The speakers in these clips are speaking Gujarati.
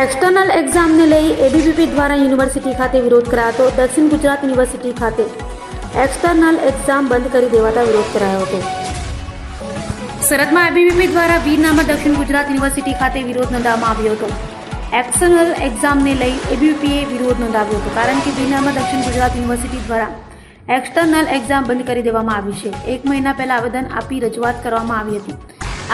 એક્સટર્નલ એક્ઝામને લઈ એબીવીપી દ્વારા યુનિવર્સિટી ખાતે વિરોધ કરાયો હતો. દક્ષિણ ગુજરાત યુનિવર્સિટી ખાતે એક્સટર્નલ એક્ઝામ બંધ કરી દેવાતા વિરોધ કરાયો હતો. સુરતમાં એબીવીપી દ્વારા વીરનામા દક્ષિણ ગુજરાત યુનિવર્સિટી ખાતે વિરોધ નોંધાવવામાં આવ્યો હતો. એક્સટર્નલ એક્ઝામને લઈ એબીવીપીએ વિરોધ નોંધાવ્યો હતો, કારણ કે વીરનામા દક્ષિણ ગુજરાત યુનિવર્સિટી દ્વારા એક્સટર્નલ એક્ઝામ બંધ કરી દેવામાં આવી છે. એક મહિના પહેલા આવેદન આપી રજૂઆત કરવામાં આવી હતી.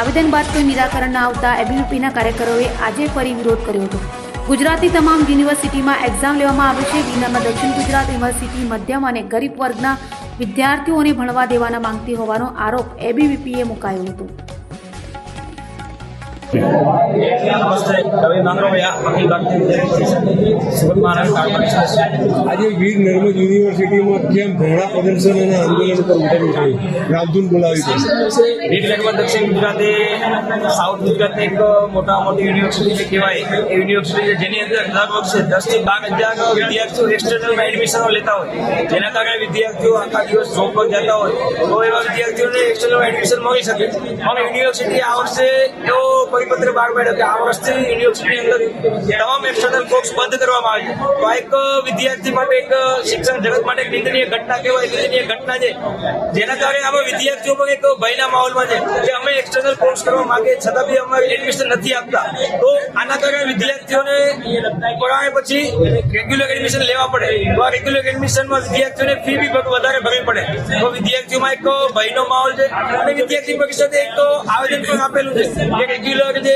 આવેદન બાદ કોઈ નિરાકરણ ન આવતા એબીવીપીના કાર્યકરોએ આજે ફરી વિરોધ કર્યો હતો. ગુજરાતની તમામ યુનિવર્સિટીમાં એક્ઝામ લેવામાં આવે છે. વીરનામા દક્ષિણ ગુજરાત, યુનિવર્સિટી, મધ્યમ અને ગરીબ વર્ગના વિદ્યાર્થીઓને ભણવા દેવાના માંગતી હોવાનો આરોપ એબીવીપીએ મુકાયો હતો. નમસ્તે. રવિ માંગરોયા અખિલ ભારતીય આજે વીર નર્મદ યુનિવર્સિટીમાં કેમ ધરણા પ્રદર્શન અને આંદોલન પર ઉતરવું થયું રામધૂન બોલાવી છે. વીર નર્મદ દક્ષિણ ગુજરાતે સાઉથ ગુજરાતની એક મોટા મોટી યુનિવર્સિટી કહેવાય એ યુનિવર્સિટી જેની અંદર દર વર્ષે દસથી બાર હજાર વિદ્યાર્થીઓ એક્સટર્નલમાં એડમિશનો લેતા હોય. જેના કારણે વિદ્યાર્થીઓ આખા દિવસ જોબ પર જતા હોય. તો એવા વિદ્યાર્થીઓને એક્સટર્નલ એડમિશન મળી શકે. પણ યુનિવર્સિટી આ વર્ષે એવો પરિપત્ર બહાર પાડ્યો કે આ વર્ષથી યુનિવર્સિટીની અંદર તમામ એક્સટર્નલ કોર્સ બંધ કરવામાં આવે તો આ એક વિદ્યાર્થી માટે એક શિક્ષણ જગત માટે નિંદનીય ઘટના કહેવાય. નિંદનીય ઘટના છે. જેના કારણે અમે વિદ્યાર્થીઓ પણ એક ભયના માહોલમાં છે કે અમે એક્સટર્નલ કોર્સ કરવા માંગીએ છતાં બી અમે એડમિશન નથી આપતા. તો આના કારણે વિદ્યાર્થીઓને ભણાવે પછી રેગ્યુલર એડમિશન લેવા પડે. તો આ રેગ્યુલર એડમિશનમાં વિદ્યાર્થીઓને ફી બી વધારે ભરવી પડે. તો વિદ્યાર્થીઓમાં એક ભયનો માહોલ છે. અને વિદ્યાર્થી પરિષદે એક આવેદન પણ આપેલું છે કે રેગ્યુલર જે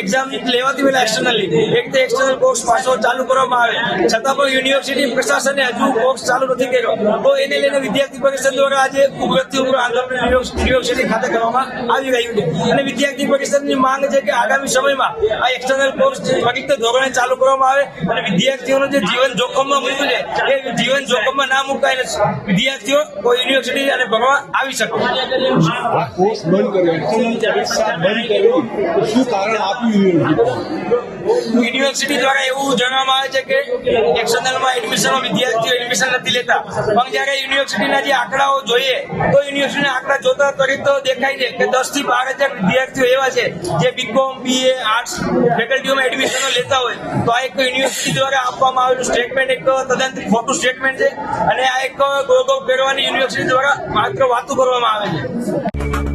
એક્ઝામ લેવાતી પહેલા એક્સટર્નલી એક તો એક્સટર્નલ કોર્સ પાછો ચાલુ કરવામાં આવે. છતાં પણ યુનિવર્સિટી પ્રશાસને હજુ કોર્સ ચાલુ નથી કર્યો. તો એને લઈને વિદ્યાર્થી પરિષદ દ્વારા આજે ઉગ્રથી ઉગ્ર આંદોલન યુનિવર્સિટી ખાતે કરવામાં આવી રહ્યું છે. અને વિદ્યાર્થી પરિષદની માંગ છે કે આગામી સમયમાં આ એક્સટર્નલ કોર્સ ફરીથી ધોરણે ચાલુ કરવામાં આવે અને વિદ્યાર્થીઓનું જે જીવન જોખમમાં મૂક્યું છે, એ જીવન જોખમમાં ના મુકાય વિદ્યાર્થીઓ કોઈ યુનિવર્સિટી અને ભણવા આવી શકે. શું કારણ આપ્યું યુનિવર્સિટી દ્વારા એવું જણાવવામાં આવે છે કે એક્સટર્નલમાં એડમિશનમાં વિદ્યાર્થીઓ એડમિશન નથી લેતા. પણ જ્યારે યુનિવર્સિટીના જે આંકડાઓ જોઈએ, તો યુનિવર્સિટીના આંકડા જોતા કરી તો દેખાય છે કે દસથી બાર હજાર વિદ્યાર્થીઓ એવા છે જે B Com B A arts ફેકલ્ટીઓમાં એડમિશનો લેતા હોય. તો આ એક યુનિવર્સિટી દ્વારા આપવામાં આવેલું સ્ટેટમેન્ટ એક તદ્દન ખોટું સ્ટેટમેન્ટ છે. અને આ એક ગોળ કરવાની યુનિવર્સિટી દ્વારા માત્ર વાતો કરવામાં આવે છે.